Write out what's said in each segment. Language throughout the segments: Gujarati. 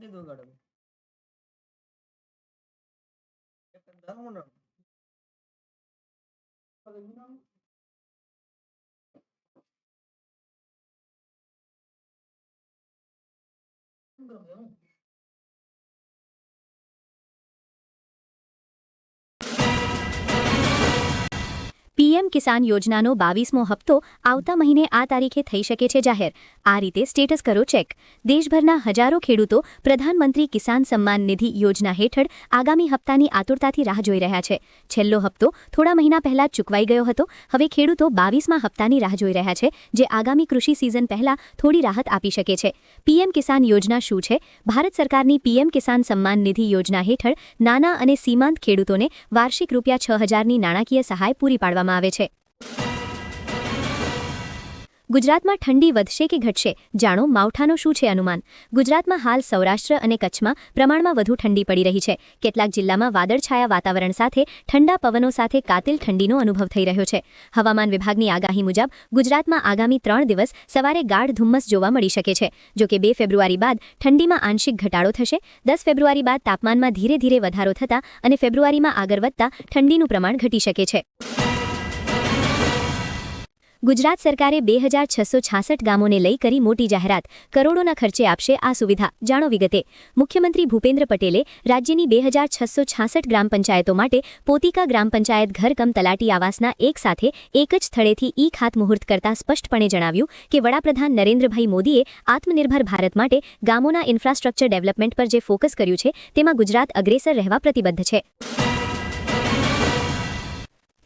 दे दो गाड़ी में Não, não. પીએમ કિસાન યોજનાનો બાવીસમો હપ્તો આવતા મહિને આ તારીખે થઈ શકે છે જાહેર. આ રીતે સ્ટેટસ કરો ચેક. દેશભરના હજારો ખેડૂતો પ્રધાનમંત્રી કિસાન સન્માન નિધિ યોજના હેઠળ આગામી હપ્તાની આતુરતાથી રાહ જોઈ રહ્યા છે. છેલ્લો હપ્તો થોડા મહિના પહેલા ચૂકવાઈ ગયો હતો. હવે ખેડૂતો બાવીસમાં હપ્તાની રાહ જોઈ રહ્યા છે, જે આગામી કૃષિ સિઝન પહેલા થોડી રાહત આપી શકે છે. પીએમ કિસાન યોજના શું છે? ભારત સરકારની પીએમ કિસાન સન્માન નિધિ યોજના હેઠળ નાના અને સીમાંત ખેડૂતોને વાર્ષિક રૂપિયા છ હજારની નાણાકીય સહાય પૂરી પાડવામાં આવે છે. ગુજરાતમાં ઠંડી વધશે કે ઘટશે, જાણો માવઠાનો શું છે અનુમાન? ગુજરાતમાં હાલ સૌરાષ્ટ્ર અને કચ્છમાં પ્રમાણમાં વધુ ઠંડી પડી રહી છે. કેટલાક જિલ્લામાં વાદળછાયા વાતાવરણ સાથે, ઠંડા પવનો સાથે કાતિલ ઠંડીનો અનુભવ થઈ રહ્યો છે. હવામાન વિભાગની આગાહી મુજબ, ગુજરાતમાં આગામી ત્રણ દિવસ સવારે ગાઢ ધુમ્મસ જોવા મળી શકે છે. જોકે બે ફેબ્રુઆરી બાદ ઠંડીમાં આંશિક ઘટાડો થશે. દસ ફેબ્રુઆરી બાદ તાપમાનમાં ધીરે ધીરે વધારો થતા અને ફેબ્રુઆરીમાં આગળ વધતા ઠંડીનું પ્રમાણ ઘટી શકે છે. ગુજરાત સરકારે બે હજાર છસો છાસઠ ગામોને લઈ કરી મોટી જાહેરાત. કરોડોના ખર્ચે આપશે આ સુવિધા. જાણો વિગતે, મુખ્યમંત્રી ભૂપેન્દ્ર પટેલે રાજ્યની બે હજાર છસો છાસઠ ગ્રામ પંચાયતો માટે પોતિકા ગ્રામ પંચાયત ઘર કમ તલાટી આવાસના એક સાથે એક જ સ્થળેથી ઈ ખાતમુહૂર્ત કરતા સ્પષ્ટપણે જણાવ્યું કે વડાપ્રધાન નરેન્દ્રભાઈ મોદીએ આત્મનિર્ભર ભારત માટે ગામોના ઇન્ફ્રાસ્ટ્રક્ચર ડેવલપમેન્ટ પર જે ફોકસ કર્યું છે, તેમાં ગુજરાત અગ્રેસર રહેવા પ્રતિબદ્ધ છે.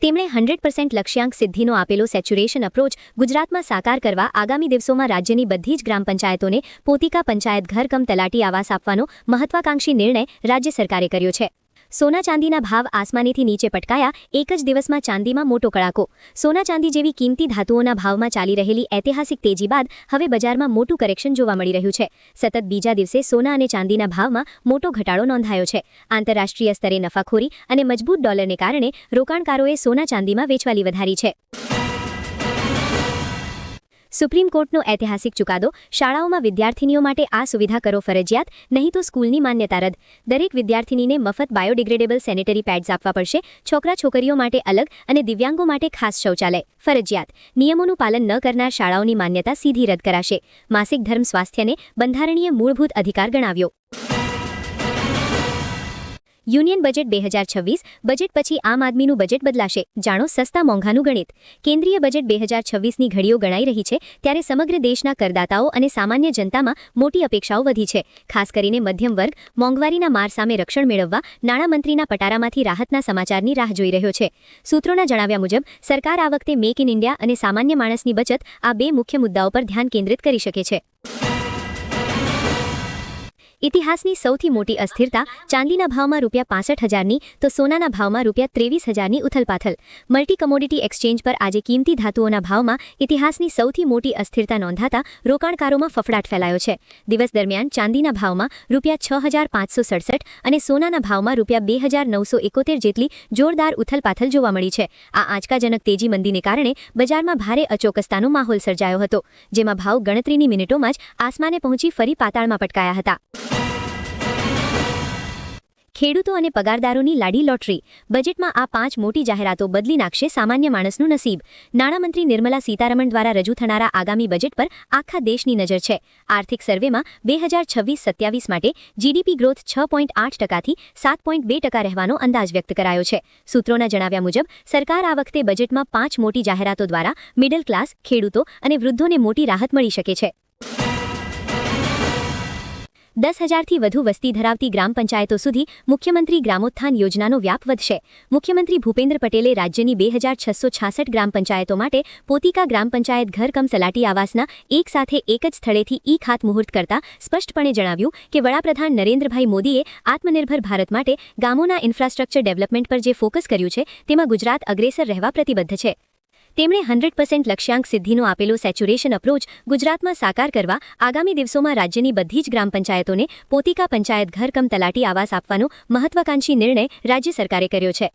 તેમણે હંડ્રેડ પર્સેન્ટ લક્ષ્યાંક સિદ્ધિનો આપેલો સેચ્યુરેશન અપ્રોચ ગુજરાતમાં સાકાર કરવા આગામી દિવસોમાં રાજ્યની બધી જ ગ્રામ પંચાયતોને પોતિકા પંચાયત ઘર કમ તલાટી આવાસ આપવાનો મહત્વાકાંક્ષી નિર્ણય રાજ્ય સરકારે કર્યો છે. સોના ચાંદીના ભાવ આસમાનીથી નીચે પટકાયા, એક જ દિવસમાં ચાંદીમાં મોટો કડાકો. સોના ચાંદી જેવી કિંમતી ધાતુઓના ભાવમાં ચાલી રહેલી ઐતિહાસિક તેજી બાદ હવે બજારમાં મોટું કરેક્શન જોવા મળી રહ્યું છે. સતત બીજા દિવસે સોના અને ચાંદીના ભાવમાં મોટો ઘટાડો નોંધાયો છે. આંતરરાષ્ટ્રીય સ્તરે નફાખોરી અને મજબૂત ડોલરને કારણે રોકાણકારોએ સોના ચાંદીમાં વેચવાલી વધારી છે. સુપ્રીમ કોર્ટનો ઐતિહાસિક ચુકાદો, શાળાઓમાં વિદ્યાર્થીનીઓ માટે આ સુવિધા કરો ફરજિયાત, નહીં તો સ્કૂલની માન્યતા રદ. દરેક વિદ્યાર્થીનીને મફત બાયોડિગ્રેડેબલ સેનેટરી પેડ્સ આપવા પડશે, છોકરા છોકરીઓ માટે અલગ અને દિવ્યાંગો માટે ખાસ શૌચાલય. ફરજિયાત. નિયમોનું પાલન ન કરનાર શાળાઓની માન્યતા સીધી રદ કરાશે. માસિક ધર્મ સ્વાસ્થ્યને બંધારણીય મૂળભૂત અધિકાર ગણાવ્યો. યુનિયન બજેટ બે હજાર છવ્વીસ, બજેટ પછી આમ આદમીનું બજેટ બદલાશે. જાણો સસ્તા મોંઘાનું ગણિત. કેન્દ્રીય બજેટ બે હજાર છવ્વીસની ઘડીઓ ગણાઈ રહી છે, ત્યારે સમગ્ર દેશના કરદાતાઓ અને સામાન્ય જનતામાં મોટી અપેક્ષાઓ વધી છે. ખાસ કરીને મધ્યમ વર્ગ, મોંઘવારીના માર સામે રક્ષણ મેળવવા, નાણામંત્રીના પટારામાંથી રાહતના સમાચારની રાહ જોઈ રહ્યો છે. સૂત્રોના જણાવ્યા મુજબ, સરકાર આ વખતે મેક ઇન ઇન્ડિયા અને સામાન્ય માણસની બચત આ બે મુખ્ય મુદ્દાઓ પર ધ્યાન કેન્દ્રિત કરી શકે છે. ઇતિહાસની સૌથી મોટી અસ્થિરતા ચાંદીના ભાવમાં રૂપિયા પાસઠ હજારની તો સોનાના ભાવમાં રૂપિયા ત્રેવીસ હજારની ઉથલપાથલ. મલ્ટી કમોડિટી એક્સચેન્જ પર આજે કિંમતી ધાતુઓના ભાવમાં ઇતિહાસની સૌથી મોટી અસ્થિરતા નોંધાતા રોકાણકારોમાં ફફડાટ ફેલાયો છે. દિવસ દરમિયાન ચાંદીના ભાવમાં રૂપિયા છ અને સોનાના ભાવમાં રૂપિયા બે જેટલી જોરદાર ઉથલપાથલ જોવા મળી છે. આ આંચકાજનક તેજી મંદીને કારણે બજારમાં ભારે અચોકસ્તાનો માહોલ સર્જાયો હતો, જેમાં ભાવ ગણતરીની મિનિટોમાં જ આસમાને પહોંચી ફરી પાતાળમાં પટકાયા હતા. ખેડૂતો અને પગારદારોની લાડી લોટરી. બજેટમાં આ પાંચ મોટી જાહેરાતો બદલી નાખશે સામાન્ય માણસનું નસીબ. નાણામંત્રી નિર્મલા સીતારમણ દ્વારા રજૂ થનારા આગામી બજેટ પર આખા દેશની નજર છે. આર્થિક સર્વેમાં બે હજાર છવ્વીસ સત્યાવીસ માટે જીડીપી ગ્રોથ છ પોઈન્ટ આઠ ટકાથી સાત પોઈન્ટ બે ટકા રહેવાનો અંદાજ વ્યક્ત કરાયો છે. સૂત્રોના જણાવ્યા મુજબ, સરકાર આ વખતે બજેટમાં પાંચ મોટી જાહેરાતો દ્વારા મિડલ ક્લાસ, ખેડૂતો અને વૃદ્ધોને મોટી રાહત મળી શકે છે. દસ હજારથી વધુ વસ્તી ધરાવતી ગ્રામ પંચાયતો સુધી મુખ્યમંત્રી ગ્રામોત્થાન યોજનાનો વ્યાપ વધશે. મુખ્યમંત્રી ભૂપેન્દ્ર પટેલે રાજ્યની બે હજાર છસો છાસઠ ગ્રામ પંચાયતો માટે પોતિકા ગ્રામ પંચાયત ઘર કમ સલાટી આવાસના એક સાથે એક જ સ્થળેથી ઈ ખાતમુહૂર્ત કરતા સ્પષ્ટપણે જણાવ્યું કે વડાપ્રધાન નરેન્દ્રભાઈ મોદીએ આત્મનિર્ભર ભારત માટે ગામોના ઇન્ફ્રાસ્ટ્રક્ચર ડેવલપમેન્ટ પર જે ફોકસ કર્યું છે તેમાં ગુજરાત અગ્રેસર રહેવા પ્રતિબદ્ધ છે. તેમણે હંડ્રેડ પર્સેન્ટ લક્ષ્યાંક સિદ્ધિનો આપેલો સેચ્યુરેશન અપ્રોચ ગુજરાતમાં સાકાર કરવા આગામી દિવસોમાં રાજ્યની બધી જ ગ્રામ પંચાયતોને પોતિકા પંચાયત ઘર કમ તલાટી આવાસ આપવાનો મહત્વાકાંક્ષી નિર્ણય રાજ્ય સરકારે કર્યો છે.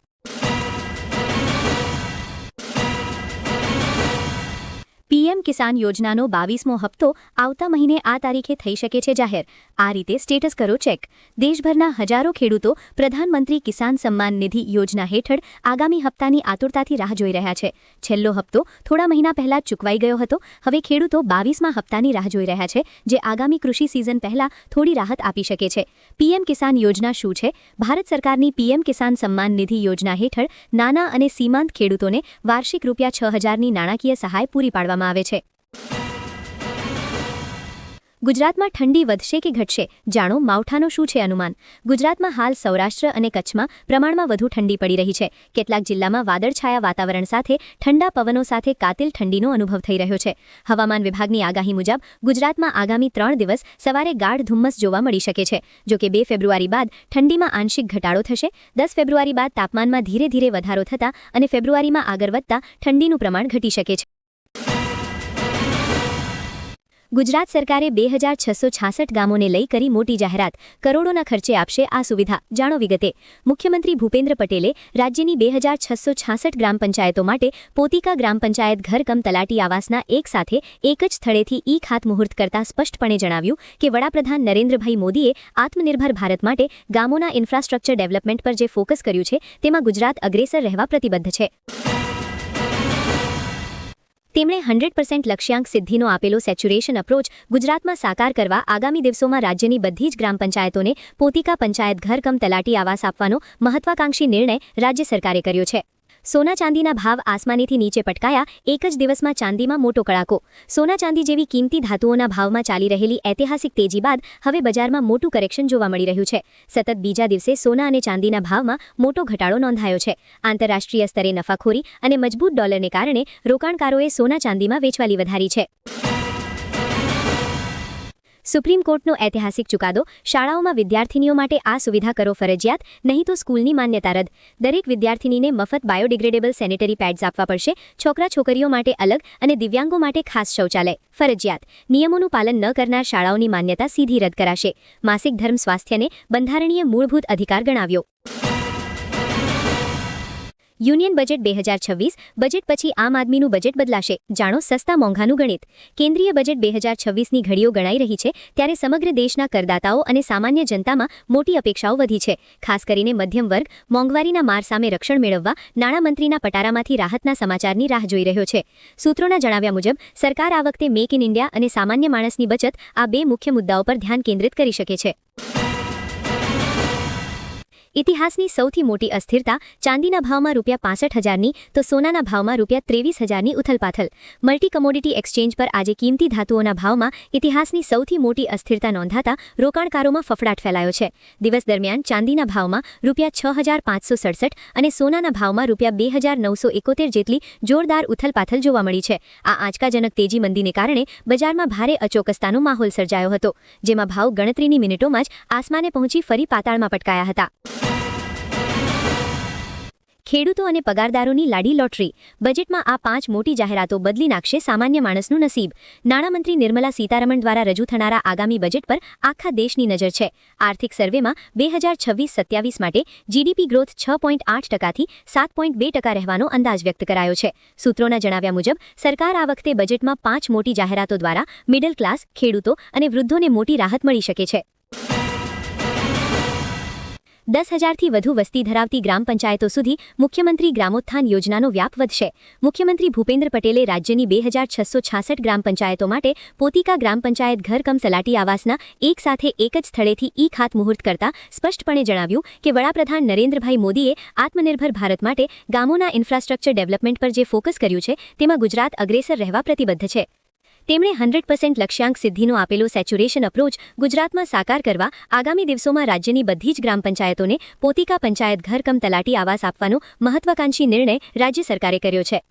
પીએમ કિસાન યોજનાનો બાવીસમો હપ્તો આવતા મહિને આ તારીખે થઈ શકે છે જાહેર. આ રીતે સ્ટેટસ કરો ચેક. દેશભરના હજારો ખેડૂતો પ્રધાનમંત્રી કિસાન સન્માન નિધિ યોજના હેઠળ આગામી હપ્તાની આતુરતાથી રાહ જોઈ રહ્યા છે. છેલ્લો હપ્તો થોડા મહિના પહેલા ચૂકવાઈ ગયો હતો. હવે ખેડૂતો બાવીસમાં હપ્તાની રાહ જોઈ રહ્યા છે, જે આગામી કૃષિ સિઝન પહેલા થોડી રાહત આપી શકે છે. પીએમ કિસાન યોજના શું છે? ભારત સરકારની પીએમ કિસાન સન્માન નિધિ યોજના હેઠળ નાના અને સીમાંત ખેડૂતોને વાર્ષિક રૂપિયા છ હજારની નાણાકીય સહાય પૂરી પાડવામાં આવે છે. ગુજરાતમાં ઠંડી વધશે કે ઘટશે? જાણો, માવઠાનો શું છે અનુમાન? ગુજરાતમાં હાલ સૌરાષ્ટ્ર અને કચ્છમાં પ્રમાણમાં વધુ ઠંડી પડી રહી છે. કેટલાક જિલ્લામાં વાદળછાયા વાતાવરણ સાથે ઠંડા પવનો સાથે કાતિલ ઠંડીનો અનુભવ થઈ રહ્યો છે. હવામાન વિભાગની આગાહી મુજબ, ગુજરાતમાં આગામી ત્રણ દિવસ સવારે ગાઢ ધુમ્મસ જોવા મળી શકે છે. જો કે બે ફેબ્રુઆરી બાદ ઠંડીમાં આંશિક ઘટાડો થશે. દસ ફેબ્રુઆરી બાદ તાપમાનમાં ધીરે ધીરે વધારો થતા અને ફેબ્રુઆરીમાં આગળ વધતા ઠંડીનું પ્રમાણ ઘટી શકે છે. ગુજરાત સરકારે બે હજાર છસો છાસઠ ગામોને લઈ કરી મોટી જાહેરાત. કરોડોના ખર્ચે આપશે આ સુવિધા. જાણો વિગતે, મુખ્યમંત્રી ભૂપેન્દ્ર પટેલે રાજ્યની બે હજાર છસો છાસઠ ગ્રામ પંચાયતો માટે પોતિકા ગ્રામ પંચાયત ઘર કમ તલાટી આવાસના એક સાથે એક જ સ્થળેથી ઈ ખાતમુહૂર્ત કરતા સ્પષ્ટપણે જણાવ્યું કે વડાપ્રધાન નરેન્દ્રભાઈ મોદીએ આત્મનિર્ભર ભારત માટે ગામોના ઇન્ફ્રાસ્ટ્રક્ચર ડેવલપમેન્ટ પર જે ફોકસ કર્યું છે, તેમાં ગુજરાત અગ્રેસર રહેવા પ્રતિબદ્ધ છે. તેમણે હંડ્રેડ પર્સેન્ટ લક્ષ્યાંક સિદ્ધિનો આપેલો સેચ્યુરેશન અપ્રોચ ગુજરાતમાં સાકાર કરવા આગામી દિવસોમાં રાજ્યની બધી જ ગ્રામ પંચાયતોને પોતિકા પંચાયત ઘર કમ તલાટી આવાસ આપવાનો મહત્વાકાંક્ષી નિર્ણય રાજ્ય સરકારે કર્યો છે. સોના ચાંદીના ભાવ આસમાનીથી નીચે પટકાયા, એક જ દિવસમાં ચાંદીમાં મોટો કડાકો. સોના ચાંદી જેવી કિંમતી ધાતુઓના ભાવમાં ચાલી રહેલી ઐતિહાસિક તેજી બાદ હવે બજારમાં મોટું કરેક્શન જોવા મળી રહ્યું છે. સતત બીજા દિવસે સોના અને ચાંદીના ભાવમાં મોટો ઘટાડો નોંધાયો છે. આંતરરાષ્ટ્રીય સ્તરે નફાખોરી અને મજબૂત ડોલરને કારણે રોકાણકારોએ સોના ચાંદીમાં વેચવાલી વધારી છે. સુપ્રીમ કોર્ટનો ઐતિહાસિક ચુકાદો, શાળાઓમાં વિદ્યાર્થીનીઓ માટે આ સુવિધા કરો ફરજિયાત, નહીં તો સ્કૂલની માન્યતા રદ. દરેક વિદ્યાર્થીનીને મફત બાયોડિગ્રેડેબલ સેનેટરી પેડ્સ આપવા પડશે, છોકરા છોકરીઓ માટે અલગ અને દિવ્યાંગો માટે ખાસ શૌચાલય. ફરજિયાત. નિયમોનું પાલન ન કરનાર શાળાઓની માન્યતા સીધી રદ કરાશે. માસિક ધર્મ સ્વાસ્થ્યને બંધારણીય મૂળભૂત અધિકાર ગણાવ્યો. યુનિયન બજેટ બે હજાર છવ્વીસ, બજેટ પછી આમ આદમીનું બજેટ બદલાશે. જાણો, સસ્તા મોંઘાનું ગણિત. કેન્દ્રીય બજેટ બે હજાર છવ્વીસની ઘડીઓ ગણાઈ રહી છે, ત્યારે સમગ્ર દેશના કરદાતાઓ અને સામાન્ય જનતામાં મોટી અપેક્ષાઓ વધી છે. ખાસ કરીને મધ્યમ વર્ગ, મોંઘવારીના માર સામે રક્ષણ મેળવવા, નાણામંત્રીના પટારામાંથી રાહતના સમાચારની રાહ જોઈ રહ્યો છે. સૂત્રોના જણાવ્યા મુજબ, સરકાર આ વખતે મેક ઇન ઇન્ડિયા અને સામાન્ય માણસની બચત આ બે મુખ્ય મુદ્દાઓ પર ધ્યાન કેન્દ્રિત કરી શકે છે. ઇતિહાસની સૌથી મોટી અસ્થિરતા ચાંદીના ભાવમાં રૂપિયા પાસઠ હજારની તો સોનાના ભાવમાં રૂપિયા ત્રેવીસ હજારની ઉથલપાથલ. મલ્ટી કમોડિટી એક્સચેન્જ પર આજે કિંમતી ધાતુઓના ભાવમાં ઇતિહાસની સૌથી મોટી અસ્થિરતા નોંધાતા રોકાણકારોમાં ફફડાટ ફેલાયો છે. દિવસ દરમિયાન ચાંદીના ભાવમાં રૂપિયા છ અને સોનાના ભાવમાં રૂપિયા બે જેટલી જોરદાર ઉથલપાથલ જોવા મળી છે. આ આંચકાજનક તેજી મંદીને કારણે બજારમાં ભારે અચોકસ્તાનો માહોલ સર્જાયો હતો, જેમાં ભાવ ગણતરીની મિનિટોમાં જ આસમાને પહોંચી ફરી પાતાળમાં પટકાયા હતા. ખેડૂતો અને પગારદારોની લાડી લોટરી. બજેટમાં આ પાંચ મોટી જાહેરાતો બદલી નાખશે સામાન્ય માણસનું નસીબ. નાણામંત્રી નિર્મલા સીતારમણ દ્વારા રજૂ થનારા આગામી બજેટ પર આખા દેશની નજર છે. આર્થિક સર્વેમાં બે હજાર છવ્વીસ સત્યાવીસ માટે જીડીપી ગ્રોથ છ પોઈન્ટ આઠ ટકાથી સાત પોઈન્ટ બે ટકા રહેવાનો અંદાજ વ્યક્ત કરાયો છે. સૂત્રોના જણાવ્યા મુજબ, સરકાર આ વખતે બજેટમાં પાંચ મોટી જાહેરાતો દ્વારા મિડલ ક્લાસ, ખેડૂતો અને વૃદ્ધોને મોટી રાહત મળી શકે છે. દસ હજારથી વધુ વસ્તી ધરાવતી ગ્રામ પંચાયતો સુધી મુખ્યમંત્રી ગ્રામોત્થાન યોજનાનો વ્યાપ વધશે. મુખ્યમંત્રી ભૂપેન્દ્ર પટેલે રાજ્યની બે હજાર છસો છાસઠ ગ્રામ પંચાયતો માટે પોતિકા ગ્રામ પંચાયત ઘર કમ સલાટી આવાસના એક સાથે એક જ સ્થળેથી ઈ ખાતમુહૂર્ત કરતા સ્પષ્ટપણે જણાવ્યું કે વડાપ્રધાન નરેન્દ્રભાઈ મોદીએ આત્મનિર્ભર ભારત માટે ગામોના ઇન્ફ્રાસ્ટ્રક્ચર ડેવલપમેન્ટ પર જે ફોકસ કર્યું છે, તેમાં ગુજરાત અગ્રેસર રહેવા પ્રતિબદ્ધ છે. તેમણે હંડ્રેડ પર્સેન્ટ લક્ષ્યાંક સિદ્ધિનો આપેલો સેચ્યુરેશન અપ્રોચ ગુજરાતમાં સાકાર કરવા આગામી દિવસોમાં રાજ્યની બધી જ ગ્રામ પંચાયતોને પોતિકા પંચાયત ઘર કમ તલાટી આવાસ આપવાનો મહત્વાકાંક્ષી નિર્ણય રાજ્ય સરકારે કર્યો છે.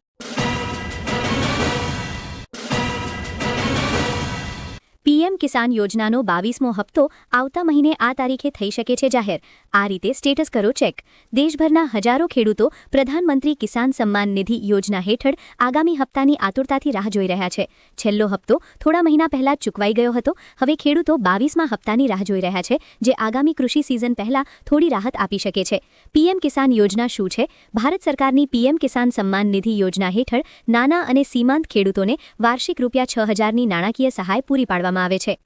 પીએમ કિસાન યોજનાનો બાવીસમો હપ્તો આવતા મહિને આ તારીખે થઈ શકે છે જાહેર. આ રીતે સ્ટેટસ કરો ચેક. દેશભરના હજારો ખેડૂતો પ્રધાનમંત્રી કિસાન સન્માન નિધિ યોજના હેઠળ આગામી હપ્તાની આતુરતાથી રાહ જોઈ રહ્યા છે. છેલ્લો હપ્તો થોડા મહિના પહેલા ચૂકવાઈ ગયો હતો. હવે ખેડૂતો બાવીસમાં હપ્તાની રાહ જોઈ રહ્યા છે, જે આગામી કૃષિ સિઝન પહેલા થોડી રાહત આપી શકે છે. પીએમ કિસાન યોજના શું છે? ભારત સરકારની પીએમ કિસાન સન્માન નિધિ યોજના હેઠળ નાના અને સીમાંત ખેડૂતોને વાર્ષિક રૂપિયા છ હજારની નાણાકીય સહાય પૂરી પાડવામાં આવે છે.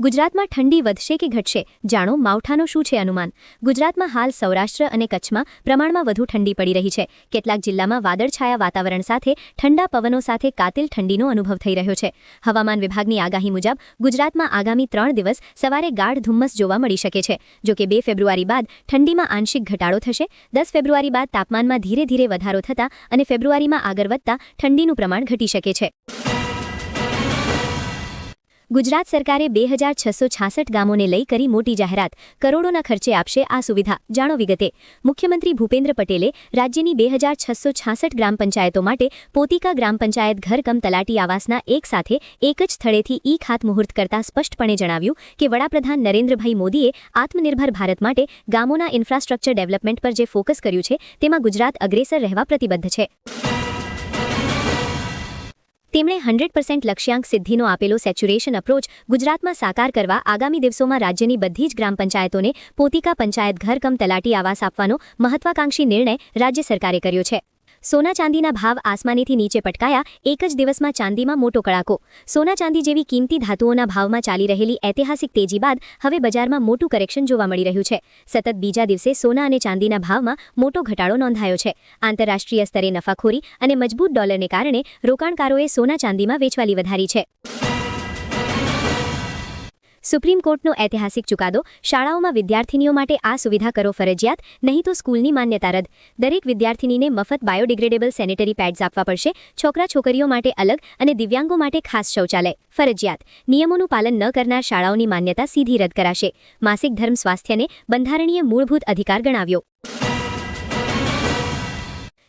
ગુજરાતમાં ઠંડી વધશે કે ઘટશે, જાણો માવઠાનો શું છે અનુમાન? ગુજરાતમાં હાલ સૌરાષ્ટ્ર અને કચ્છમાં પ્રમાણમાં વધુ ઠંડી પડી રહી છે. કેટલાક જિલ્લામાં વાદળછાયા વાતાવરણ સાથે, ઠંડા પવનો સાથે કાતિલ ઠંડીનો અનુભવ થઈ રહ્યો છે. હવામાન વિભાગની આગાહી મુજબ, ગુજરાતમાં આગામી ત્રણ દિવસ સવારે ગાઢ ધુમ્મસ જોવા મળી શકે છે. જોકે બે ફેબ્રુઆરી બાદ ઠંડીમાં આંશિક ઘટાડો થશે. દસ ફેબ્રુઆરી બાદ તાપમાનમાં ધીરે ધીરે વધારો થતા અને ફેબ્રુઆરીમાં આગળ વધતા ઠંડીનું પ્રમાણ ઘટી શકે છે. ગુજરાત સરકારે બે હજાર છસો છાસઠ ગામોને લઈ કરી મોટી જાહેરાત. કરોડોના ખર્ચે આપશે આ સુવિધા. જાણો વિગતે, મુખ્યમંત્રી ભૂપેન્દ્ર પટેલે રાજ્યની બે હજાર છસો છાસઠ ગ્રામ પંચાયતો માટે પોતિકા ગ્રામ પંચાયત ઘર કમ તલાટી આવાસના એક સાથે એક જ સ્થળેથી ઈ ખાતમુહૂર્ત કરતા સ્પષ્ટપણે જણાવ્યું કે વડાપ્રધાન નરેન્દ્રભાઈ મોદીએ આત્મનિર્ભર ભારત માટે ગામોના ઇન્ફ્રાસ્ટ્રક્ચર ડેવલપમેન્ટ પર જે ફોકસ કર્યું છે, તેમાં ગુજરાત અગ્રેસર રહેવા પ્રતિબદ્ધ છે. તેમણે હંડ્રેડ પર્સન્ટ લક્ષ્યાંક સિદ્ધિનો આપેલો સેચ્યુરેશન અપ્રોચ ગુજરાતમાં સાકાર કરવા આગામી દિવસોમાં રાજ્યની બધી જ ગ્રામ પંચાયતોને પોતિકા પંચાયત ઘર કમ તલાટી આવાસ આપવાનો મહત્વાકાંક્ષી નિર્ણય રાજ્ય સરકારે કર્યો છે. સોના ચાંદીના ભાવ આસમાનીથી નીચે પટકાયા, એક જ દિવસમાં ચાંદીમાં મોટો કડાકો. સોના ચાંદી જેવી કિંમતી ધાતુઓના ભાવમાં ચાલી રહેલી ઐતિહાસિક તેજી બાદ હવે બજારમાં મોટું કરેક્શન જોવા મળી રહ્યું છે. સતત બીજા દિવસે સોના અને ચાંદીના ભાવમાં મોટો ઘટાડો નોંધાયો છે. આંતરરાષ્ટ્રીય સ્તરે નફાખોરી અને મજબૂત ડોલરને કારણે રોકાણકારોએ સોના ચાંદીમાં વેચવાલી વધારી છે. સુપ્રીમ કોર્ટનો ઐતિહાસિક ચુકાદો, શાળાઓમાં વિદ્યાર્થીનીઓ માટે આ સુવિધા કરો ફરજિયાત, નહીં તો સ્કૂલની માન્યતા રદ. દરેક વિદ્યાર્થીનીને મફત બાયોડિગ્રેડેબલ સેનેટરી પેડ્સ આપવા પડશે. છોકરા છોકરીઓ માટે અલગ અને દિવ્યાંગો માટે ખાસ શૌચાલય. ફરજિયાત. નિયમોનું પાલન ન કરનાર શાળાઓની માન્યતા સીધી રદ કરાશે. માસિક ધર્મ સ્વાસ્થ્યને બંધારણીય મૂળભૂત અધિકાર ગણાવ્યો.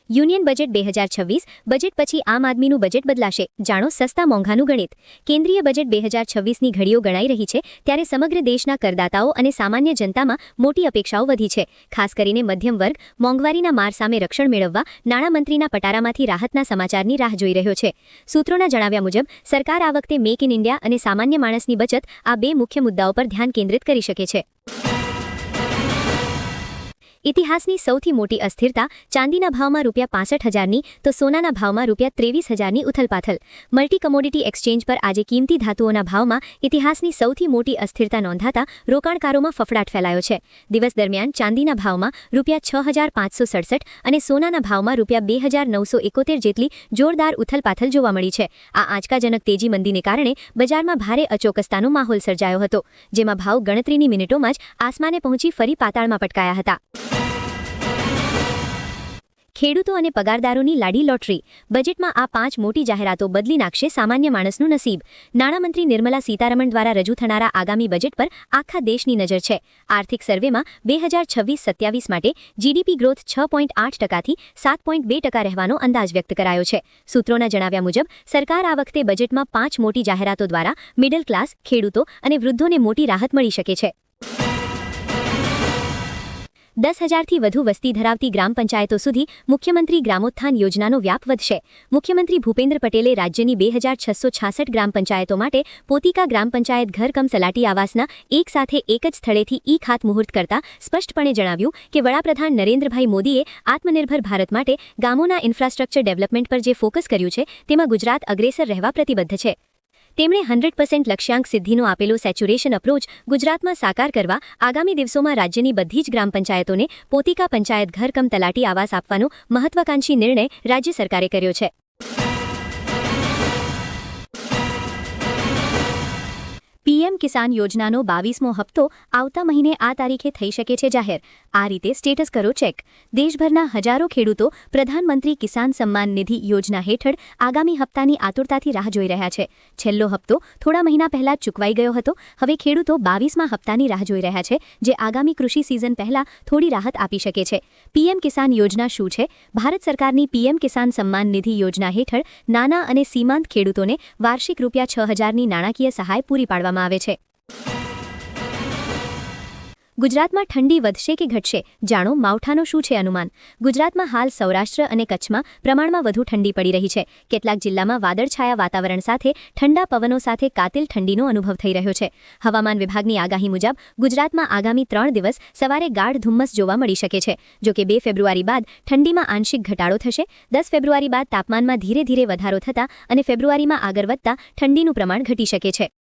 યુનિયન બજેટ બે હજાર છવ્વીસ, બજેટ પછી આમ આદમીનું બજેટ બદલાશે. જાણો, સસ્તા મોંઘાનું ગણિત. કેન્દ્રીય બજેટ બે હજાર છવ્વીસની ઘડીઓ ગણાઈ રહી છે, ત્યારે સમગ્ર દેશના કરદાતાઓ અને સામાન્ય જનતામાં મોટી અપેક્ષાઓ વધી છે. ખાસ કરીને મધ્યમ વર્ગ, મોંઘવારીના માર સામે રક્ષણ મેળવવા, નાણામંત્રીના પટારામાંથી રાહતના સમાચારની રાહ જોઈ રહ્યો છે. સૂત્રોના જણાવ્યા મુજબ, સરકાર આ વખતે મેક ઇન ઇન્ડિયા અને સામાન્ય માણસની બચત આ બે મુખ્ય મુદ્દાઓ પર ધ્યાન કેન્દ્રિત કરી શકે છે. ઇતિહાસની સૌથી મોટી અસ્થિરતા ચાંદીના ભાવમાં રૂપિયા પાસઠ હજારની તો સોનાના ભાવમાં રૂપિયા ત્રેવીસ હજારની ઉથલપાથલ. મલ્ટી કમોડિટી એક્સચેન્જ પર આજે કિંમતી ધાતુઓના ભાવમાં ઇતિહાસની સૌથી મોટી અસ્થિરતા નોંધાતા રોકાણકારોમાં ફફડાટ ફેલાયો છે. દિવસ દરમિયાન ચાંદીના ભાવમાં રૂપિયા છ હજાર પાંચસો સડસઠ અને સોનાના ભાવમાં રૂપિયા બે હજાર નવસો એકોતેર જેટલી જોરદાર ઉથલપાથલ જોવા મળી છે. આ આંચકાજનક તેજી મંદીને કારણે બજારમાં ભારે અચોકસ્તાનો માહોલ સર્જાયો હતો, જેમાં ભાવ ગણતરીની મિનિટોમાં જ આસમાને પહોંચી ફરી પાતાળમાં પટકાયા હતા. ખેડૂતો અને પગારદારોની લાડી લોટરી. બજેટમાં આ પાંચ મોટી જાહેરાતો બદલી નાખશે સામાન્ય માણસનું નસીબ. નાણામંત્રી નિર્મલા સીતારમણ દ્વારા રજૂ થનારા આગામી બજેટ પર આખા દેશની નજર છે. આર્થિક સર્વેમાં બે હજાર છવ્વીસ સત્યાવીસ માટે જીડીપી ગ્રોથ છ પોઈન્ટ આઠ ટકાથી સાત પોઈન્ટ બે ટકા રહેવાનો અંદાજ વ્યક્ત કરાયો છે. સૂત્રોના જણાવ્યા મુજબ, સરકાર આ વખતે બજેટમાં પાંચ મોટી જાહેરાતો દ્વારા મિડલ ક્લાસ ખેડૂતો અને વૃદ્ધોને મોટી રાહત મળી શકે છે. દસ હજારથી વધુ વસ્તી ધરાવતી ગ્રામ પંચાયતો સુધી મુખ્યમંત્રી ગ્રામોત્થાન યોજનાનો વ્યાપ વધશે. મુખ્યમંત્રી ભૂપેન્દ્ર પટેલે રાજ્યની બે હજાર છસો છાસઠ ગ્રામ પંચાયતો માટે પોતિકા ગ્રામ પંચાયત ઘર કમ સલાટી આવાસના એક સાથે એક જ સ્થળેથી ઈ ખાતમુહૂર્ત કરતા સ્પષ્ટપણે જણાવ્યું કે વડાપ્રધાન નરેન્દ્રભાઈ મોદીએ આત્મનિર્ભર ભારત માટે ગામોના ઇન્ફ્રાસ્ટ્રક્ચર ડેવલપમેન્ટ પર જે ફોકસ કર્યું છે, તેમાં ગુજરાત અગ્રેસર રહેવા પ્રતિબદ્ધ છે. તેમણે હંડ્રેડ પર્સન્ટ લક્ષ્યાંક સિદ્ધિનો આપેલો સેચ્યુરેશન અપ્રોચ ગુજરાતમાં સાકાર કરવા આગામી દિવસોમાં રાજ્યની બધી જ ગ્રામ પંચાયતોને પોતિકા પંચાયત ઘર કમ તલાટી આવાસ આપવાનો મહત્વાકાંક્ષી નિર્ણય રાજ્ય સરકારે કર્યો છે. પીએમ કિસાન યોજનાનો બાવીસમો હપ્તો આવતા મહિને આ તારીખે થઈ શકે છે જાહેર. આ રીતે સ્ટેટસ કરો ચેક. દેશભરના હજારો ખેડૂતો પ્રધાનમંત્રી કિસાન સન્માન નિધિ યોજના હેઠળ આગામી હપ્તાની આતુરતાથી રાહ જોઈ રહ્યા છે. છેલ્લો હપ્તો થોડા મહિના પહેલા ચૂકવાઈ ગયો હતો. હવે ખેડૂતો બાવીસમાં હપ્તાની રાહ જોઈ રહ્યા છે, જે આગામી કૃષિ સિઝન પહેલા થોડી રાહત આપી શકે છે. પીએમ કિસાન યોજના શું છે? ભારત સરકારની પીએમ કિસાન સન્માન નિધિ યોજના હેઠળ નાના અને સીમાંત ખેડૂતોને વાર્ષિક રૂપિયા છ હજારની નાણાકીય સહાય પૂરી પાડવામાં આવે છે. ગુજરાતમાં ઠંડી વધશે કે ઘટશે, જાણો માવઠાનો શું છે અનુમાન? ગુજરાતમાં હાલ સૌરાષ્ટ્ર અને કચ્છમાં પ્રમાણમાં વધુ ઠંડી પડી રહી છે. કેટલાક જિલ્લામાં વાદળછાયા વાતાવરણ સાથે ઠંડા પવનો સાથે કાતિલ ઠંડીનો અનુભવ થઈ રહ્યો છે. હવામાન વિભાગની આગાહી મુજબ, ગુજરાતમાં આગામી ત્રણ દિવસ સવારે ગાઢ ધુમ્મસ જોવા મળી શકે છે. જો કે બે ફેબ્રુઆરી બાદ ઠંડીમાં આંશિક ઘટાડો થશે. દસ ફેબ્રુઆરી બાદ તાપમાનમાં ધીરે ધીરે વધારો થતા અને ફેબ્રુઆરીમાં આગળ વધતા ઠંડીનું પ્રમાણ ઘટી શકે છે.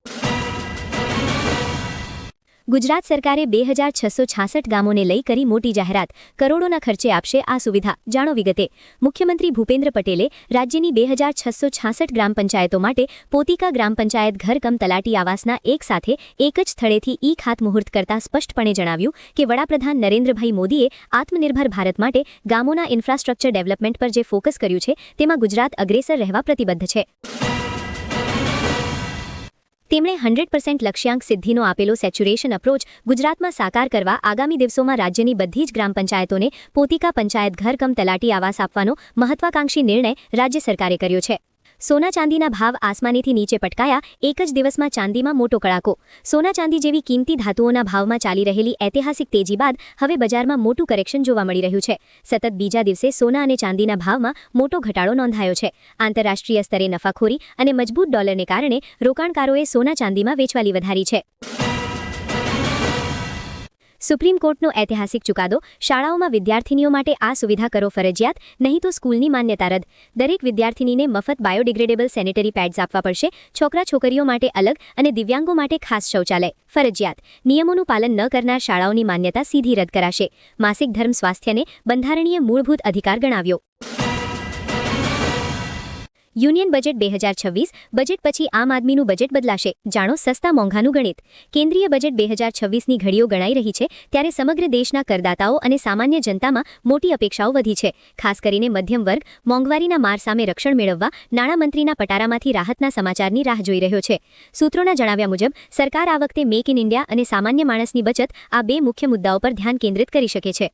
ગુજરાત સરકારે બે હજાર છસો છાસઠ ગામોને લઈ કરી મોટી જાહેરાત. કરોડોના ખર્ચે આપશે આ સુવિધા. જાણો વિગતે, મુખ્યમંત્રી ભૂપેન્દ્ર પટેલે રાજ્યની બે હજાર છસો છાસઠ ગ્રામ પંચાયતો માટે પોતિકા ગ્રામ પંચાયત ઘર કમ તલાટી આવાસના એક સાથે એક જ સ્થળેથી ઈ ખાતમુહૂર્ત કરતા સ્પષ્ટપણે જણાવ્યું કે વડાપ્રધાન નરેન્દ્રભાઈ મોદીએ આત્મનિર્ભર ભારત માટે ગામોના ઇન્ફ્રાસ્ટ્રક્ચર ડેવલપમેન્ટ પર જે ફોકસ કર્યું છે, તેમાં ગુજરાત અગ્રેસર રહેવા પ્રતિબદ્ધ છે. તેમણે હંડ્રેડ પર્સેન્ટ લક્ષ્યાંક સિદ્ધિનો આપેલો સેચ્યુરેશન અપ્રોચ ગુજરાતમાં સાકાર કરવા આગામી દિવસોમાં રાજ્યની બધી જ ગ્રામ પંચાયતોને પોતિકા પંચાયત ઘર કમ તલાટી આવાસ આપવાનો મહત્વાકાંક્ષી નિર્ણય રાજ્ય સરકારે કર્યો છે. સોના ચાંદીના ભાવ આસમાનીથી નીચે પટકાયા, એક જ દિવસમાં ચાંદીમાં મોટો કડાકો. સોના ચાંદી જેવી કિંમતી ધાતુઓના ભાવમાં ચાલી રહેલી ઐતિહાસિક તેજી બાદ હવે બજારમાં મોટું કરેક્શન જોવા મળી રહ્યું છે. સતત બીજા દિવસે સોના અને ચાંદીના ભાવમાં મોટો ઘટાડો નોંધાયો છે. આંતરરાષ્ટ્રીય સ્તરે નફાખોરી અને મજબૂત ડોલરને કારણે રોકાણકારોએ સોના ચાંદીમાં વેચવાલી વધારી છે. સુપ્રીમ કોર્ટનો ઐતિહાસિક ચુકાદો. શાળાઓમાં વિદ્યાર્થીનીઓ માટે આ સુવિધા કરો ફરજિયાત, નહીં તો સ્કૂલની માન્યતા રદ. દરેક વિદ્યાર્થીનીને મફત બાયોડિગ્રેડેબલ સેનેટરી પેડ્સ આપવા પડશે. છોકરા છોકરીઓ માટે અલગ અને દિવ્યાંગો માટે ખાસ શૌચાલય. ફરજિયાત. નિયમોનું પાલન ન કરનાર શાળાઓની માન્યતા સીધી રદ કરાશે. માસિક ધર્મ સ્વાસ્થ્યને બંધારણીય મૂળભૂત અધિકાર ગણાવ્યો. યુનિયન બજેટ બે હજાર છવ્વીસ, બજેટ પછી આમ આદમીનું બજેટ બદલાશે. જાણો, સસ્તા મોંઘાનું ગણિત. કેન્દ્રીય બજેટ બે હજાર છવ્વીસની ઘડીઓ ગણાઈ રહી છે, ત્યારે સમગ્ર દેશના કરદાતાઓ અને સામાન્ય જનતામાં મોટી અપેક્ષાઓ વધી છે. ખાસ કરીને મધ્યમ વર્ગ, મોંઘવારીના માર સામે રક્ષણ મેળવવા, નાણામંત્રીના પટારામાંથી રાહતના સમાચારની રાહ જોઈ રહ્યો છે. સૂત્રોના જણાવ્યા મુજબ, સરકાર આ વખતે મેક ઇન ઇન્ડિયા અને સામાન્ય માણસની બચત આ બે મુખ્ય મુદ્દાઓ પર ધ્યાન કેન્દ્રિત કરી શકે છે.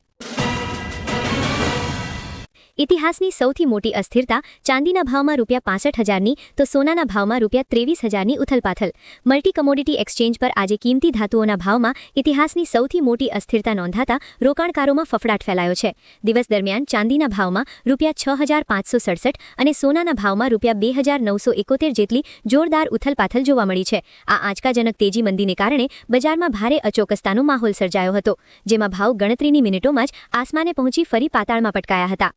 ઇતિહાસની સૌથી મોટી અસ્થિરતા ચાંદીના ભાવમાં રૂપિયા પાસઠ હજારની તો સોનાના ભાવમાં રૂપિયા ત્રેવીસ હજારની ઉથલપાથલ. મલ્ટી કમોડિટી એક્સચેન્જ પર આજે કિંમતી ધાતુઓના ભાવમાં ઇતિહાસની સૌથી મોટી અસ્થિરતા નોંધાતા રોકાણકારોમાં ફફડાટ ફેલાયો છે. દિવસ દરમિયાન ચાંદીના ભાવમાં રૂપિયા છ અને સોનાના ભાવમાં રૂપિયા બે જેટલી જોરદાર ઉથલપાથલ જોવા મળી છે. આ આંચકાજનક તેજી મંદીને કારણે બજારમાં ભારે અચોકસ્તાનો માહોલ સર્જાયો હતો, જેમાં ભાવ ગણતરીની મિનિટોમાં જ આસમાને પહોંચી ફરી પાતાળમાં પટકાયા હતા.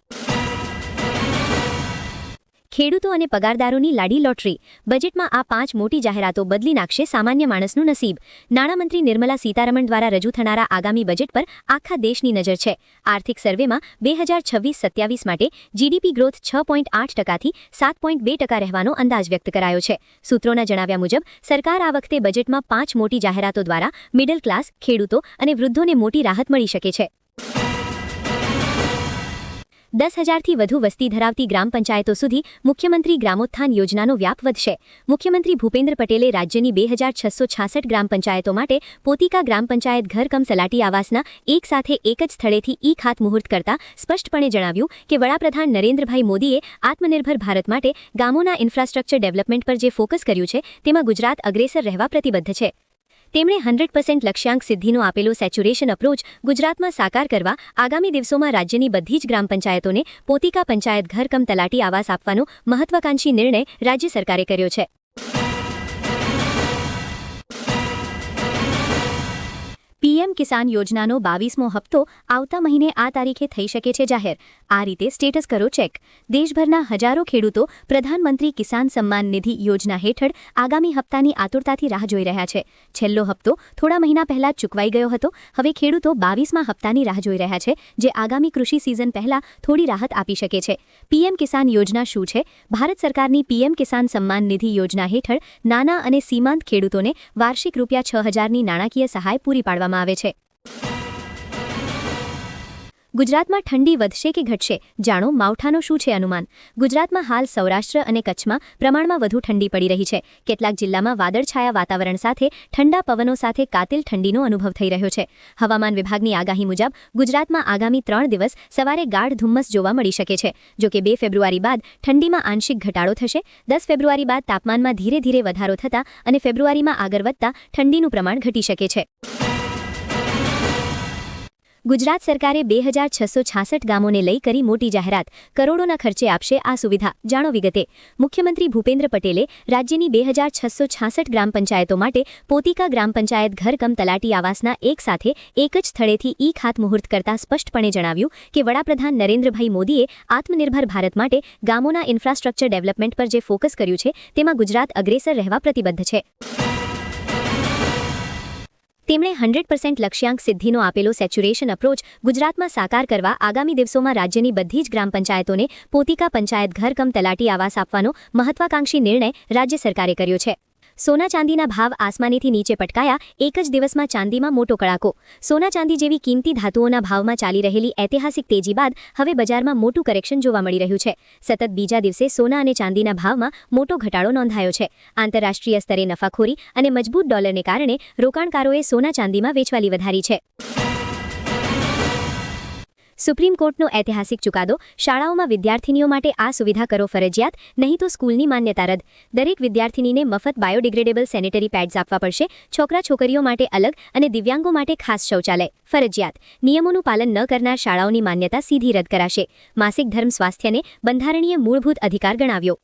ખેડૂતો અને પગારદારોની લાડી લોટરી. બજેટમાં આ પાંચ મોટી જાહેરાતો બદલી નાખશે સામાન્ય માણસનું નસીબ. નાણામંત્રી નિર્મલા સીતારમણ દ્વારા રજૂ થનારા આગામી બજેટ પર આખા દેશની નજર છે. આર્થિક સર્વેમાં બે હજાર છવ્વીસ સત્યાવીસ માટે જીડીપી ગ્રોથ છ પોઈન્ટ આઠ ટકાથી સાત પોઈન્ટ બે ટકા રહેવાનો અંદાજ વ્યક્ત કરાયો છે. સૂત્રોના જણાવ્યા મુજબ, સરકાર આ વખતે બજેટમાં પાંચ મોટી જાહેરાતો દ્વારા મિડલ ક્લાસ, ખેડૂતો અને વૃદ્ધોને મોટી રાહત મળી શકે છે. દસ હજારથી વધુ વસ્તી ધરાવતી ગ્રામ પંચાયતો સુધી મુખ્યમંત્રી ગ્રામોત્થાન યોજનાનો વ્યાપ વધશે. મુખ્યમંત્રી ભૂપેન્દ્ર પટેલે રાજ્યની બે હજાર છસો છાસઠ ગ્રામ પંચાયતો માટે પોતિકા ગ્રામ પંચાયત ઘર કમ સલાટી આવાસના એક સાથે એક જ સ્થળેથી ઈ ખાતમુહૂર્ત કરતા સ્પષ્ટપણે જણાવ્યું કે વડાપ્રધાન નરેન્દ્રભાઈ મોદીએ આત્મનિર્ભર ભારત માટે ગામોના ઇન્ફ્રાસ્ટ્રક્ચર ડેવલપમેન્ટ પર જે ફોકસ કર્યું છે, તેમાં ગુજરાત અગ્રેસર રહેવા પ્રતિબદ્ધ છે. તેમણે હંડ્રેડ પર્સન્ટ લક્ષ્યાંક સિદ્ધિનો આપેલો સેચ્યુરેશન અપ્રોચ ગુજરાતમાં સાકાર કરવા આગામી દિવસોમાં રાજ્યની બધી જ ગ્રામ પંચાયતોને પોતિકા પંચાયત ઘર કમ તલાટી આવાસ આપવાનો મહત્વાકાંક્ષી નિર્ણય રાજ્ય સરકારે કર્યો છે. પીએમ કિસાન યોજનાનો બાવીસમો હપ્તો આવતા મહિને આ તારીખે થઈ શકે છે જાહેર. આ રીતે સ્ટેટસ કરો ચેક. દેશભરના હજારો ખેડૂતો પ્રધાનમંત્રી કિસાન સન્માન નિધિ યોજના હેઠળ આગામી હપ્તાની આતુરતાથી રાહ જોઈ રહ્યા છે. છેલ્લો હપ્તો થોડા મહિના પહેલા ચૂકવાઈ ગયો હતો. હવે ખેડૂતો બાવીસમાં હપ્તાની રાહ જોઈ રહ્યા છે, જે આગામી કૃષિ સિઝન પહેલા થોડી રાહત આપી શકે છે. પીએમ કિસાન યોજના શું છે? ભારત સરકારની પીએમ કિસાન સન્માન નિધિ યોજના હેઠળ નાના અને સીમાંત ખેડૂતોને વાર્ષિક રૂપિયા છ હજારની નાણાકીય સહાય પૂરી પાડવામાં આવે છે. ગુજરાતમાં ઠંડી વધશે કે ઘટશે? જાણો, માવઠાનો શું છે અનુમાન? ગુજરાતમાં હાલ સૌરાષ્ટ્ર અને કચ્છમાં પ્રમાણમાં વધુ ઠંડી પડી રહી છે. કેટલાક જિલ્લામાં વાદળછાયા વાતાવરણ સાથે ઠંડા પવનો સાથે કાતિલ ઠંડીનો અનુભવ થઈ રહ્યો છે. હવામાન વિભાગની આગાહી મુજબ, ગુજરાતમાં આગામી ત્રણ દિવસ સવારે ગાઢ ધુમ્મસ જોવા મળી શકે છે. જો કે બે ફેબ્રુઆરી બાદ ઠંડીમાં આંશિક ઘટાડો થશે. દસ ફેબ્રુઆરી બાદ તાપમાનમાં ધીરે ધીરે વધારો થતા અને ફેબ્રુઆરીમાં આગળ વધતા ઠંડીનું પ્રમાણ ઘટી શકે છે. ગુજરાત સરકારે બે હજાર છસો છાસઠ ગામોને લઈ કરી મોટી જાહેરાત. કરોડોના ખર્ચે આપશે આ સુવિધા. જાણો વિગતે, મુખ્યમંત્રી ભૂપેન્દ્ર પટેલે રાજ્યની બે હજાર છસો છાસઠ ગ્રામ પંચાયતો માટે પોતિકા ગ્રામ પંચાયત ઘર કમ તલાટી આવાસના એક સાથે એક જ સ્થળેથી ઈ ખાતમુહૂર્ત કરતા સ્પષ્ટપણે જણાવ્યું કે વડાપ્રધાન નરેન્દ્રભાઈ મોદીએ આત્મનિર્ભર ભારત માટે ગામોના ઇન્ફ્રાસ્ટ્રક્ચર ડેવલપમેન્ટ પર જે ફોકસ કર્યું છે, તેમાં ગુજરાત અગ્રેસર રહેવા પ્રતિબદ્ધ છે. તેમણે હંડ્રેડ પર્સેન્ટ લક્ષ્યાંક સિદ્ધિનો આપેલો સેચ્યુરેશન અપ્રોચ ગુજરાતમાં સાકાર કરવા આગામી દિવસોમાં રાજ્યની બધી જ ગ્રામ પંચાયતોને પોતિકા પંચાયત ઘર કમ તલાટી આવાસ આપવાનો મહત્વાકાંક્ષી નિર્ણય રાજ્ય સરકારે કર્યો છે. સોના ચાંદીના ભાવ આસમાનીથી નીચે પટકાયા, એક જ દિવસમાં ચાંદીમાં મોટો કડાકો. સોના ચાંદી જેવી કિંમતી ધાતુઓના ભાવમાં ચાલી રહેલી ઐતિહાસિક તેજી બાદ હવે બજારમાં મોટું કરેક્શન જોવા મળી રહ્યું છે. સતત બીજા દિવસે સોના અને ચાંદીના ભાવમાં મોટો ઘટાડો નોંધાયો છે. આંતરરાષ્ટ્રીય સ્તરે નફાખોરી અને મજબૂત ડોલરને કારણે રોકાણકારોએ સોના ચાંદીમાં વેચવાલી વધારી છે. સુપ્રીમ કોર્ટનો ઐતિહાસિક ચુકાદો, શાળાઓમાં વિદ્યાર્થીનીઓ માટે આ સુવિધા કરો ફરજિયાત, નહીં તો સ્કૂલની માન્યતા રદ. દરેક વિદ્યાર્થીનીને મફત બાયોડિગ્રેડેબલ સેનેટરી પેડ્સ આપવા પડશે, છોકરા છોકરીઓ માટે અલગ અને દિવ્યાંગો માટે ખાસ શૌચાલય. ફરજિયાત. નિયમોનું પાલન ન કરનાર શાળાઓની માન્યતા સીધી રદ કરાશે. માસિક ધર્મ સ્વાસ્થ્યને બંધારણીય મૂળભૂત અધિકાર ગણાવ્યો.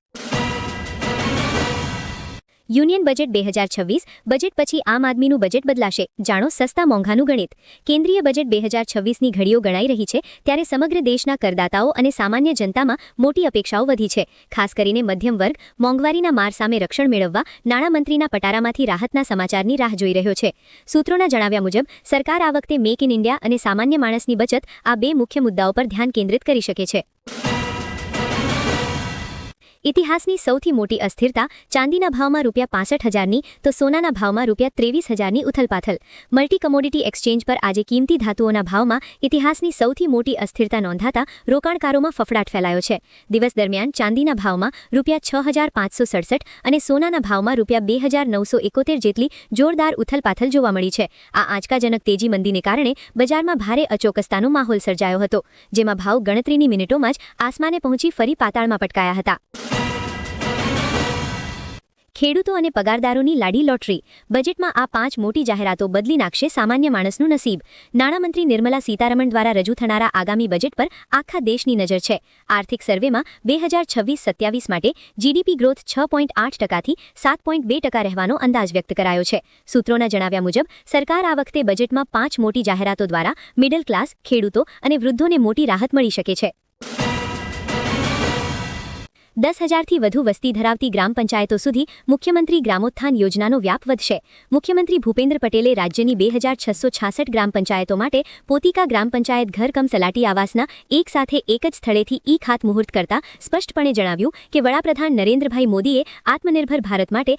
યુનિયન બજેટ બે હજાર છવ્વીસ, બજેટ પછી આમ આદમીનું બજેટ બદલાશે. જાણો સસ્તા મોંઘાનું ગણિત. કેન્દ્રીય બજેટ બે હજાર છવ્વીસની ઘડીઓ ગણાઈ રહી છે, ત્યારે સમગ્ર દેશના કરદાતાઓ અને સામાન્ય જનતામાં મોટી અપેક્ષાઓ વધી છે. ખાસ કરીને મધ્યમ વર્ગ, મોંઘવારીના માર સામે રક્ષણ મેળવવા, નાણામંત્રીના પટારામાંથી રાહતના સમાચારની રાહ જોઈ રહ્યો છે. સૂત્રોના જણાવ્યા મુજબ, સરકાર આ વખતે મેક ઇન ઇન્ડિયા અને સામાન્ય માણસની બચત આ બે મુખ્ય મુદ્દાઓ પર ધ્યાન કેન્દ્રિત કરી શકે છે. ઇતિહાસની સૌથી મોટી અસ્થિરતા ચાંદીના ભાવમાં રૂપિયા પાસઠ હજારની તો સોનાના ભાવમાં રૂપિયા ત્રેવીસ હજારની ઉથલપાથલ. મલ્ટી કમોડિટી એક્સચેન્જ પર આજે કિંમતી ધાતુઓના ભાવમાં ઇતિહાસની સૌથી મોટી અસ્થિરતા નોંધાતા રોકાણકારોમાં ફફડાટ ફેલાયો છે. દિવસ દરમિયાન ચાંદીના ભાવમાં રૂપિયા છ અને સોનાના ભાવમાં રૂપિયા બે જેટલી જોરદાર ઉથલપાથલ જોવા મળી છે. આ આંચકાજનક તેજી મંદીને કારણે બજારમાં ભારે અચોકસ્તાનો માહોલ સર્જાયો હતો, જેમાં ભાવ ગણતરીની મિનિટોમાં જ આસમાને પહોંચી ફરી પાતાળમાં પટકાયા હતા. ખેડૂતો અને પગારદારોની લાડી લોટરી. બજેટમાં આ પાંચ મોટી જાહેરાતો બદલી નાખશે સામાન્ય માણસનું નસીબ. નાણામંત્રી નિર્મલા સીતારમણ દ્વારા રજૂ થનારા આગામી બજેટ પર આખા દેશની નજર છે. આર્થિક સર્વેમાં બે હજાર છવ્વીસ સત્યાવીસ માટે જીડીપી ગ્રોથ છ પોઈન્ટ આઠ ટકાથી સાત પોઈન્ટ બે ટકા રહેવાનો અંદાજ વ્યક્ત કરાયો છે. સૂત્રોના જણાવ્યા મુજબ, સરકાર આ વખતે બજેટમાં પાંચ મોટી જાહેરાતો દ્વારા મિડલ ક્લાસ, ખેડૂતો અને વૃદ્ધોને મોટી રાહત મળી શકે છે. દસ હજારથી વધુ વસ્તી ધરાવતી ગ્રામ પંચાયતો સુધી મુખ્યમંત્રી ગ્રામોત્થાન યોજનાનો વ્યાપ વધશે. મુખ્યમંત્રી ભૂપેન્દ્ર પટેલે રાજ્યની બે હજાર છસો છાસઠ ગ્રામ પંચાયતો માટે પોતિકા ગ્રામ પંચાયત ઘર કમ સલાટી આવાસના એક સાથે એક જ સ્થળેથી ઈ ખાતમુહૂર્ત કરતા સ્પષ્ટપણે જણાવ્યું કે વડાપ્રધાન નરેન્દ્રભાઈ મોદીએ આત્મનિર્ભર ભારત માટે